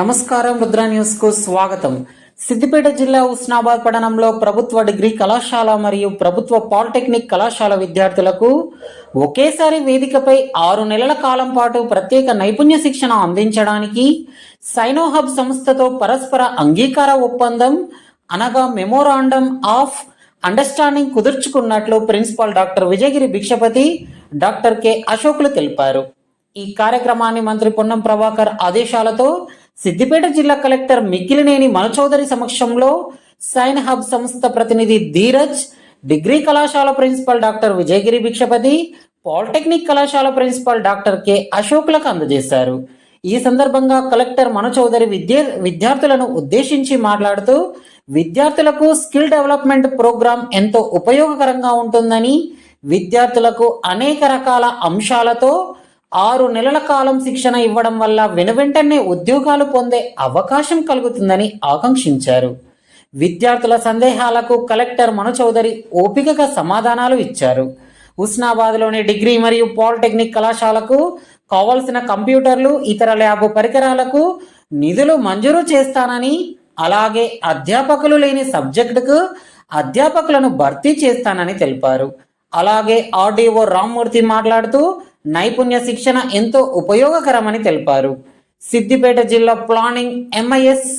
నమస్కారం రుద్ర న్యూస్కు స్వాగతం. సిద్దిపేట జిల్లా ఉస్నాబాద్ పట్టణంలో ప్రభుత్వ డిగ్రీ కళాశాల మరియు ప్రభుత్వ పాలిటెక్నిక్ కళాశాల విద్యార్థులకు ఒకేసారి వేదికపై ఆరు నెలల కాలం పాటు ప్రత్యేక నైపుణ్య శిక్షణ అందించడానికి సైనోహబ్ సంస్థతో పరస్పర అంగీకార ఒప్పందం అనగా memorandum of understanding కుదుర్చుకున్నట్లు principal doctor Vijayagiri Bhikshapathi doctor K అశోకులు తెలిపారు. ఈ కార్యక్రమాన్ని మంత్రి పొన్నం ప్రభాకర్ ఆదేశాలతో సిద్దిపేట జిల్లా కలెక్టర్ మిక్కిలినేని మనచౌదరి సమక్షంలో సైన్ హబ్ సంస్థ ప్రతినిధి ధీరజ్ డిగ్రీ కళాశాల principal doctor Vijayagiri Bhikshapathi polytechnic కళాశాల ప్రిన్సిపల్ డాక్టర్ కె అశోక్లకు అందజేశారు. ఈ సందర్భంగా కలెక్టర్ మనచౌదరి విద్య విద్యార్థులను ఉద్దేశించి మాట్లాడుతూ విద్యార్థులకు స్కిల్ డెవలప్మెంట్ ప్రోగ్రాం ఎంతో ఉపయోగకరంగా ఉంటుందని విద్యార్థులకు అనేక రకాల అంశాలతో ఆరు నెలల కాలం శిక్షణ ఇవ్వడం వల్ల వెనువెంటనే ఉద్యోగాలు పొందే అవకాశం కలుగుతుందని ఆకాంక్షించారు. విద్యార్థుల సందేహాలకు కలెక్టర్ మను చౌదరి ఓపికగా సమాధానాలు ఇచ్చారు. ఉస్నాబాద్లోని డిగ్రీ మరియు పాలిటెక్నిక్ కళాశాలకు కావలసిన కంప్యూటర్లు ఇతర ల్యాబ్ పరికరాలకు నిధులు మంజూరు చేస్తానని అలాగే అధ్యాపకులు లేని సబ్జెక్టుకు అధ్యాపకులను భర్తీ చేస్తానని తెలిపారు. అలాగే ఆర్డీఓ రామ్మూర్తి మాట్లాడుతూ నైపుణ్య శిక్షణ ఎంతో ఉపయోగకరమని తెలిపారు. సిద్దిపేట జిల్లా planning MIS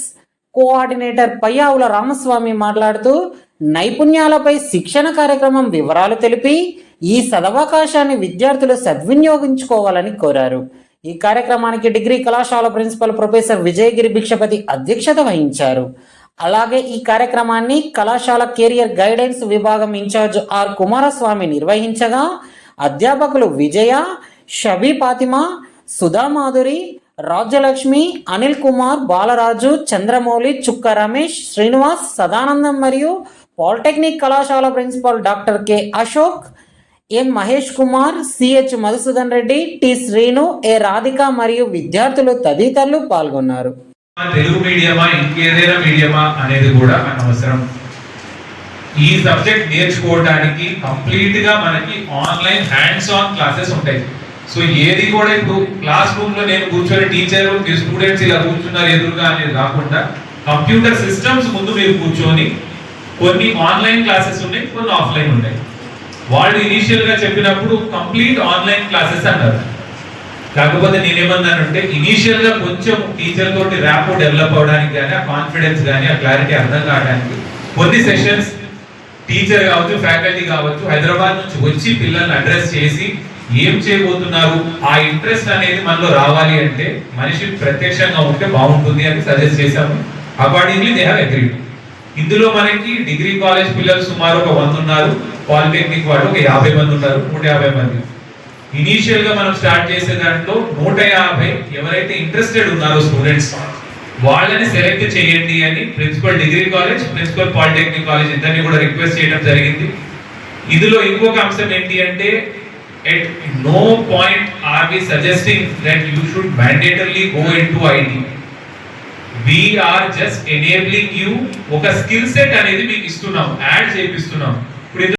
coordinator Payyavula Ramaswamy మాట్లాడుతూ నైపుణ్యాలపై శిక్షణ కార్యక్రమం వివరాలు తెలిపి ఈ సదవకాశాన్ని విద్యార్థులు సద్వినియోగించుకోవాలని కోరారు. ఈ కార్యక్రమానికి డిగ్రీ కళాశాల ప్రిన్సిపల్ ప్రొఫెసర్ విజయగిరి భిక్షపతి అధ్యక్షత వహించారు. అలాగే ఈ కార్యక్రమాన్ని కళాశాల కెరియర్ గైడెన్స్ విభాగం ఇన్ఛార్జ్ ఆర్ కుమారస్వామి నిర్వహించగా అధ్యాపకులు విజయ షబీ ఫాతిమా సుధామాధురి రాజ్యలక్ష్మి అనిల్ కుమార్ బాలరాజు చంద్రమౌళి చుక్క రమేష్ శ్రీనివాస్ సదానందం మరియు పాలిటెక్నిక్ కళాశాల principal doctor K Ashok M Mahesh Kumar CH Madhusudan Reddy T Srinu A Radhika మరియు విద్యార్థులు తదితరులు పాల్గొన్నారు. తెలుగు మీడియమా ఇంకేదైనా మీడియమా అనేది కూడా అవసరం ఈ సబ్జెక్ట్ నేర్చుకోవడానికి కంప్లీట్గా మనకి ఆన్లైన్ హ్యాండ్స్ ఆన్ క్లాసెస్ ఉంటాయి. సో ఏది కూడా ఇప్పుడు క్లాస్ రూమ్లో నేను కూర్చొని టీచర్ మీ స్టూడెంట్స్ ఇలా కూర్చున్నారు ఎదురుగా అనేది కాకుండా కంప్యూటర్ సిస్టమ్స్ ముందు మీరు కూర్చొని కొన్ని ఆన్లైన్ క్లాసెస్ ఉన్నాయి కొన్ని ఆఫ్లైన్ ఉన్నాయి. వాళ్ళు ఇనీషియల్గా చెప్పినప్పుడు కంప్లీట్ ఆన్లైన్ క్లాసెస్ అన్నారు. కాకపోతే నేనేమన్నానంటే ఇనీషియల్గా కొంచెం టీచర్ తోటి ర్యాప్ డెవలప్ అవడానికి కానీ ఆ కాన్ఫిడెన్స్ కానీ ఆ క్లారిటీ అర్థం కావడానికి కొన్ని సెషన్స్ టీచర్ కావచ్చు ఫ్యాకల్టీ కావచ్చు హైదరాబాద్ నుంచి వచ్చి పిల్లల్ని అడ్రస్ చేసి ఏం చేయబోతున్నారు ఆ ఇంట్రెస్ట్ అనేది మనలో రావాలి అంటే మనిషి ప్రత్యక్షంగా ఉంటే బాగుంటుంది అని సజెస్ట్ చేశాము. అకార్డింగ్లీ దే హ్యావ్ అగ్రీడ్ ఇందులో మనకి డిగ్రీ కాలేజ్ పిల్లలు సుమారు ఒక వంద ఉన్నారు పాలిటెక్నిక్ వాళ్ళు ఒక యాభై మంది ఉన్నారు నూట యాభై మంది. ఇనీషియల్గా మనం స్టార్ట్ చేసే దాంట్లో నూట యాభై ఎవరైతే ఇంట్రెస్టెడ్ ఉన్నారో స్టూడెంట్స్ వాళ్ళని సెలెక్ట్ చేయండి అని principal degree college principal polytechnic college ఇద్దరిని కూడా రిక్వెస్ట్ చేయడం జరిగింది. ఇందులో ఇంకొక అంశం ఏంటి అంటే at no point are we suggesting that you should mandatorily go into IT we are just enabling you ఒక స్కిల్ సెట్ అనేది మీకు ఇస్తున్నాం యాడ్ చేపిస్తున్నాం. ఇప్పుడు